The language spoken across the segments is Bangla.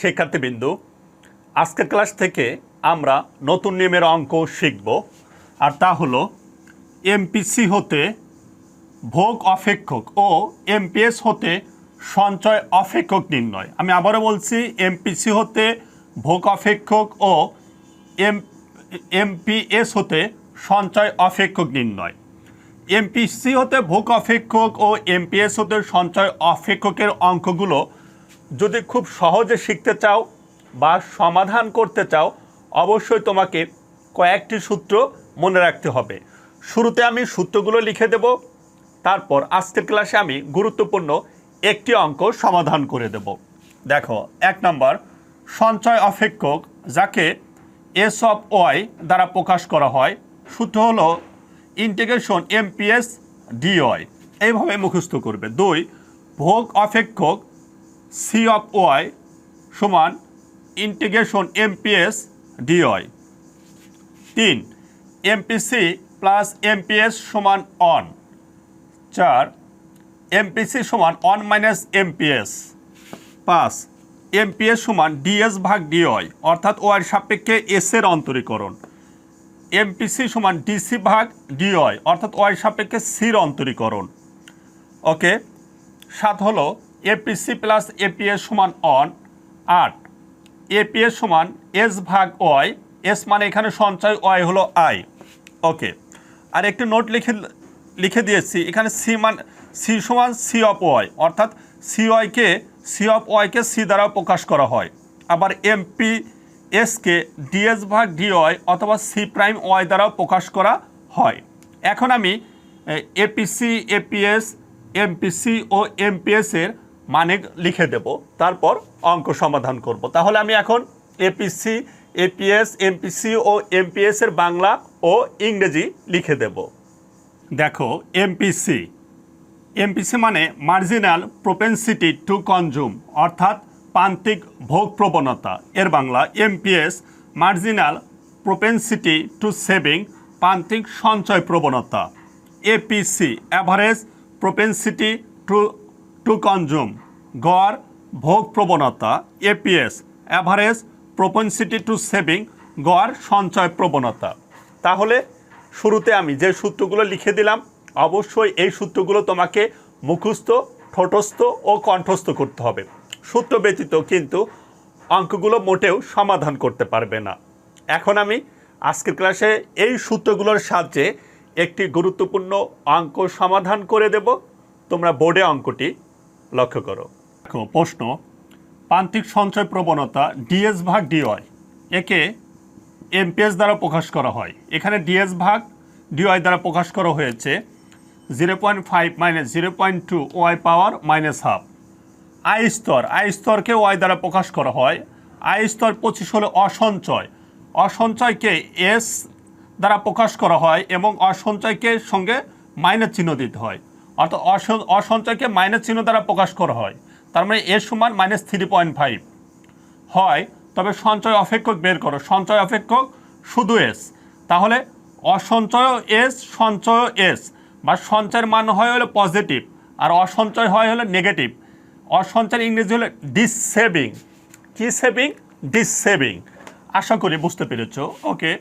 শিক্ষার্থীবৃন্দু আজকের ক্লাস থেকে আমরা নতুন নিয়মের অঙ্ক শিখব, আর তা হলো এমপিসি হতে ভোগ অপেক্ষক ও এমপিএস হতে সঞ্চয় অপেক্ষক নির্ণয়। আমি আবারও বলছি, এমপিসি হতে ভোগ অপেক্ষক ও এম, এমপিএস হতে সঞ্চয় অপেক্ষক নির্ণয়। এমপিসি হতে ভোগ অপেক্ষক ও এমপিএস হতে সঞ্চয় অপেক্ষকের অঙ্কগুলো যদি খুব সহজে শিখতে চাও বা সমাধান করতে চাও, অবশ্যই তোমাকে কয়েকটি সূত্র মনে রাখতে হবে। শুরুতে আমি সূত্রগুলো লিখে দেব, তারপর আজকের ক্লাসে আমি গুরুত্বপূর্ণ একটি অঙ্ক সমাধান করে দেব। দেখো, এক নম্বর, সঞ্চয় অপেক্ষক, যাকে এস অফ ওয়াই দ্বারা প্রকাশ করা হয়, সূত্র হলো ইন্টিগ্রেশন এমপিএস ডিওয়াই এইভাবে মুখস্থ করবে। দুই, ভোগ অপেক্ষক সি অফ ওয়াই সমান ইন্টিগ্রেশন এমপিএস ডিওয়াই তিন এমপিসি প্লাস এমপিএস সমান অন চার এমপিসি সমান অন মাইনাস এমপিএস পাঁচ এমপিএস সমান ডিএস ভাগ ডিওয়াই অর্থাৎ ওয়ার সাপেক্ষে এস এর অন্তরীকরণ। এমপিসি সমান ডিসি ভাগ ডিওয়াই অর্থাৎ ওয়াই সাপেক্ষে সির অন্তরীকরণ। ওকে, সাত হলো এপিসি প্লাস এপিএস সমান অন আট। এপিএস সমান এস ভাগ ওয়াই এস মানে এখানে সঞ্চয় ওয়াই হলো আই ওকে আর একটি নোট লিখে লিখে দিয়েছি। এখানে সি মান সি সমান সি অফ ওয়াই অর্থাৎ সি ওয়াইকে সি অফ ওয়াইকে সি দ্বারা প্রকাশ করা হয়। আবার এমপি এসকে ডিএস ভাগ ডিওয়াই অথবা সি প্রাইম ওয়াই দ্বারাও প্রকাশ করা হয়। এখন আমি এপিসি এপিএস এমপিসি ও এমপিএস এর মানে লিখে দেব, তারপর অঙ্ক সমাধান করব। তাহলে আমি এখন এপিসি এপিএস এমপিসি ও এমপিএস এর বাংলা ও ইংরেজি লিখে দেব। দেখো এমপিসি এমপিসি মানে মার্জিনাল প্রোপেন্সিটি টু কনজুম অর্থাৎ প্রান্তিক ভোগ প্রবণতা। এর Bangla MPS marginal propensity to saving প্রান্তিক সঞ্চয় প্রবণতা। APC average propensity to to consume গড়, ভোগ প্রবণতা APS average propensity to saving গড়, সঞ্চয় প্রবণতা। তাহলে শুরুতে আমি যে সূত্রগুলো লিখে দিলাম, অবশ্যই এই সূত্রগুলো তোমাকে মুখস্থ, ঠোঁটস্থ ও কণ্ঠস্থ করতে হবে। সূত্র ব্যতীত কিন্তু অঙ্কগুলো মোটেও সমাধান করতে পারবে না। এখন আমি আজকের ক্লাসে এই সূত্রগুলোর সাহায্যে একটি গুরুত্বপূর্ণ অঙ্ক সমাধান করে দেব। তোমরা বোর্ডে অঙ্কটি লক্ষ্য করো। প্রশ্ন, প্রান্তিক সঞ্চয় প্রবণতা ডিএস ভাগ ডিওয়াই একে এমপিএস দ্বারা প্রকাশ করা হয়। এখানে ডিএস ভাগ ডিওয়াই দ্বারা প্রকাশ করা হয়েছে zero point five minus zero point two Y power minus half I স্তর আই স্তরকে ওয়াই দ্বারা প্রকাশ করা হয়। আই স্তর পঁচিশ হলো অসঞ্চয়। অসঞ্চয়কে এস দ্বারা প্রকাশ করা হয় এবং অসঞ্চয়কে সঙ্গে মাইনাস চিহ্ন দিতে হয়। অর্থাৎ অস- অসঞ্চয়কে মাইনাস চিহ্ন দ্বারা প্রকাশ করা হয়। তার মানে এর সমান মাইনাস থ্রি পয়েন্ট ফাইভ হয়, তবে সঞ্চয় অপেক্ষক বের করো। সঞ্চয় অপেক্ষক শুধু এস তাহলে অসঞ্চয় এস সঞ্চয় এস বা সঞ্চয়ের মান হয় হলো পজিটিভ আর অসঞ্চয় হয় হলো নেগেটিভ অসঞ্চয়ের ইংরেজি হলো ডিসসেভিং কি সেভিং ডিসসেভিং আশা করি বুঝতে পেরেছ। ওকে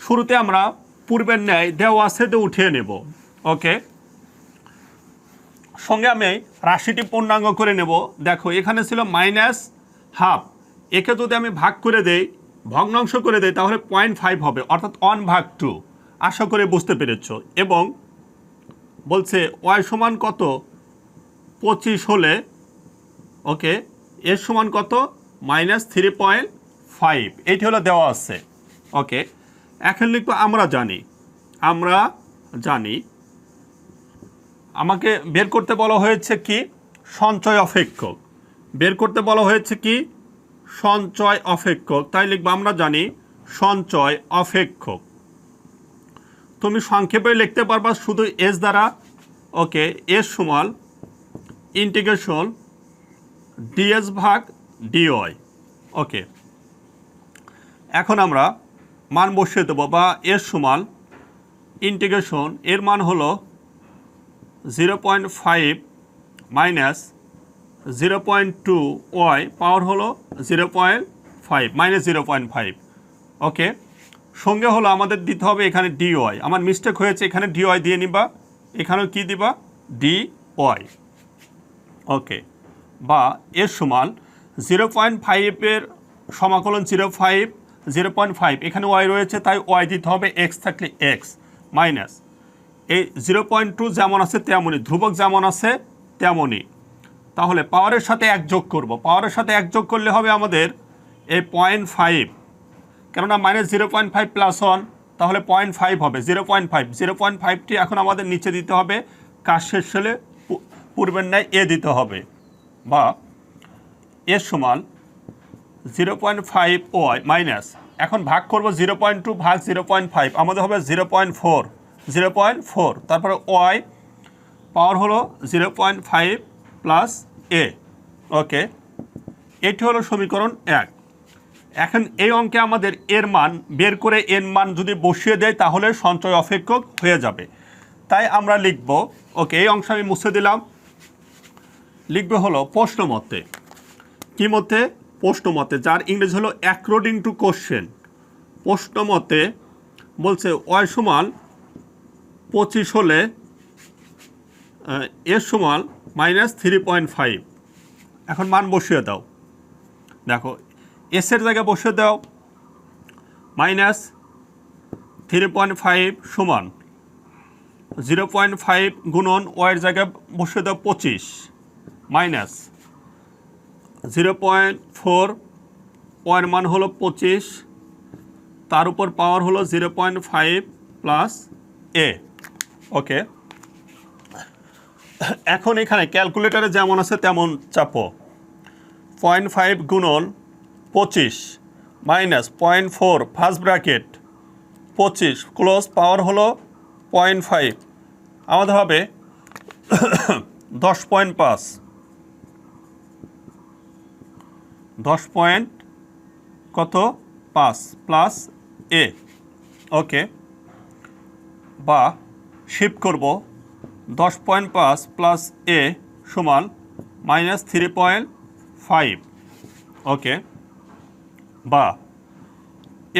শুরুতে আমরা পূর্বের ন্যায় দেওয়া সেতে উঠিয়ে নেব। ওকে সঙ্গে আমি রাশিটি পূর্ণাঙ্গ করে নেব। দেখো, এখানে ছিল মাইনাস হাফ। একে যদি আমি ভাগ করে দেই, ভগ্নাংশ করে দেই, তাহলে পয়েন্ট ফাইভ হবে, অর্থাৎ ওয়ান ভাগ টু। আশা করে বুঝতে পেরেছ। এবং বলছে ওয়াই সমান কত? পঁচিশ হলে, ওকে, এর সমান কত? Minus three point five. এইটি হলো দেওয়া আছে। ওকে, এখন লিখব, আমরা জানি। আমরা জানি আমাকে বের করতে বলা হয়েছে কি? সঞ্চয় অপেক্ষক বের করতে বলা হয়েছে কি? সঞ্চয় অপেক্ষক তাই লিখব, আমরা জানি, সঞ্চয় অপেক্ষক তুমি সংক্ষেপে লিখতে পারবা শুধু এস দ্বারা। ওকে এস সমান ইন্টিগ্রেশন ডিএস ভাগ ডিওয়াই ওকে এখন আমরা মান বসিয়ে দেবো বা এর সমান ইন্টিগ্রেশন এর মান হলো zero point five minus zero point two Y power হলো zero point five, minus zero point five. Okay? সঙ্গে হলো আমাদের দিতে হবে এখানে ডি ওয়াই আমার মিস্টেক হয়েছে, এখানে ডি ওয়াই দিয়ে নিবা, এখানেও কি দিবা? D Y okay? বা এর সমান জিরো পয়েন্ট ফাইভের সমাকলন zero five, zero point five. এখানে ওয়াই রয়েছে, তাই ওয়াই দিতে হবে এক্স থাকলে এক্স মাইনাস। এই জিরো পয়েন্ট টু যেমন আছে তেমনই, ধ্রুবক যেমন আছে তেমনই। তাহলে পাওয়ারের সাথে এক যোগ করব। পাওয়ারের সাথে এক যোগ করলে হবে আমাদের এই পয়েন্ট ফাইভ। কেননা minus zero point five plus one তাহলে পয়েন্ট ফাইভ হবে, zero point five. Zero point ফাইভটি এখন আমাদের নিচে দিতে হবে, কাজ শেষ হলে পূর্বের ন্যায় এ দিতে হবে। বা এর সমান zero point five Y minus, এখন ভাগ করব জিরো পয়েন্ট টু ভাগ জিরো পয়েন্ট ফাইভ, আমাদের হবে zero point four. Zero point four তারপরে ওয়াই পাওয়ার হলো zero point five plus A okay এটি হলো সমীকরণ এক। এখন এই অঙ্কে আমাদের এর মান, বের করে এর মান যদি বসিয়ে দেয়, তাহলে সঞ্চয় অপেক্ষক হয়ে যাবে। তাই আমরা লিখব ওকে এই অংশ আমি মুছে দিলাম। লিখবে হলো প্রশ্ন মতে কি মতে? প্রশ্ন মতে যার ইংরেজি হলো অ্যাকর্ডিং টু কোশ্চেন প্রশ্ন মতে বলছে ওয়াই সমান পঁচিশ হলে এর সমান মাইনাস থ্রি পয়েন্ট ফাইভ এখন মান বসিয়ে দাও। দেখো এসের জায়গায় বসিয়ে দাও। মাইনাস থ্রি পয়েন্ট ফাইভ সমান জিরো পয়েন্ট ফাইভ গুণন ওয়ের জায়গায় বসিয়ে দাও পঁচিশ। মাইনাস জিরো পয়েন্ট ফোর ওয়ের মান হলো পঁচিশ। তার উপর পাওয়ার হলো zero point five plus A okay এখন এখানে ক্যালকুলেটারে যেমন আছে তেমন চাপো। পয়েন্ট ফাইভ গুণন পঁচিশ minus point four first bracket পঁচিশ ক্লোজ পাওয়ার হলো পয়েন্ট ফাইভ আমাদের হবে দশ পয়েন্ট পাঁচ। দশ পয়েন্ট কত? পাঁচ প্লাস এ ওকে বা শিফট করব দশ পয়েন্ট পাঁচ প্লাস এ সমান minus three point five okay বা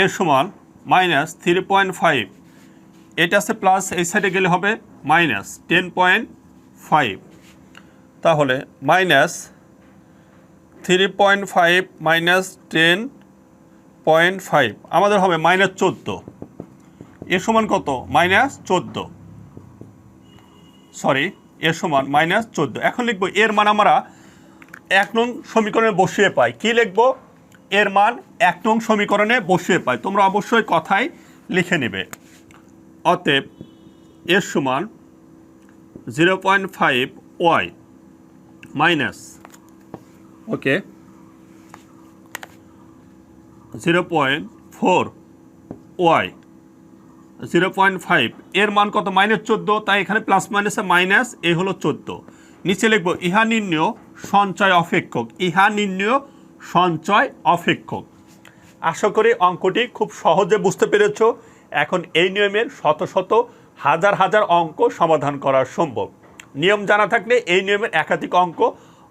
এর সমান মাইনাস থ্রি পয়েন্ট ফাইভ এটা আছে প্লাস এই সাইডে গেলে হবে মাইনাস টেন পয়েন্ট ফাইভ তাহলে minus three point five minus ten point five আমাদের হবে মাইনাস চোদ্দ। এর সমান কত? মাইনাস চোদ্দ। সরি, এর সমান মাইনাস চোদ্দ। এখন লিখব এর মান আমরা এক নং সমীকরণে বসিয়ে পাই। কি লিখব? এর মান এক নং সমীকরণে বসিয়ে পাই। তোমরা অবশ্যই কথায় লিখে নেবে। অতএব এর সমান zero point five Y minus, okay, zero point four Y zero point five. এর মান কত? মাইনাস চোদ্দ, তাই এখানে প্লাস মাইনাসে মাইনাস এ হলো চোদ্দ। নিচে লিখব, ইহা নির্ণয়, সঞ্চয়, অপেক্ষক। ইহা নির্ণয়, সঞ্চয়, অপেক্ষক। আশা করি অঙ্কটি খুব সহজে বুঝতে পেরেছ। এখন এই নিয়মের শত শত, হাজার হাজার অঙ্ক সমাধান করা সম্ভব। নিয়ম জানা থাকলে এই নিয়মের একাধিক অঙ্ক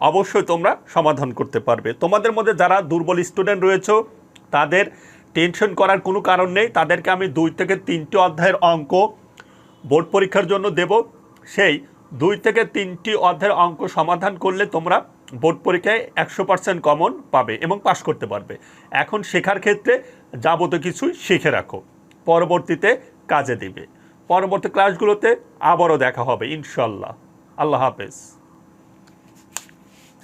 অবশ্যই তোমরা সমাধান করতে পারবে। তোমাদের মধ্যে যারা দুর্বল স্টুডেন্ট রয়েছে, তাদের টেনশন করার কোনো কারণ নেই। তাদেরকে আমি দুই থেকে তিনটি অধ্যায়ের অঙ্ক বোর্ড পরীক্ষার জন্য দেব। সেই দুই থেকে তিনটি অধ্যায়ের অঙ্ক সমাধান করলে তোমরা বোর্ড পরীক্ষায় একশো পার্সেন্ট কমন পাবে এবং পাশ করতে পারবে। এখন শেখার ক্ষেত্রে যাবতীয় কিছুই শিখে রাখো। পরবর্তীতে কাজে দিবে। পরবর্তী ক্লাসগুলোতে আবারও দেখা হবে ইনশাল্লাহ আল্লাহ হাফেজ।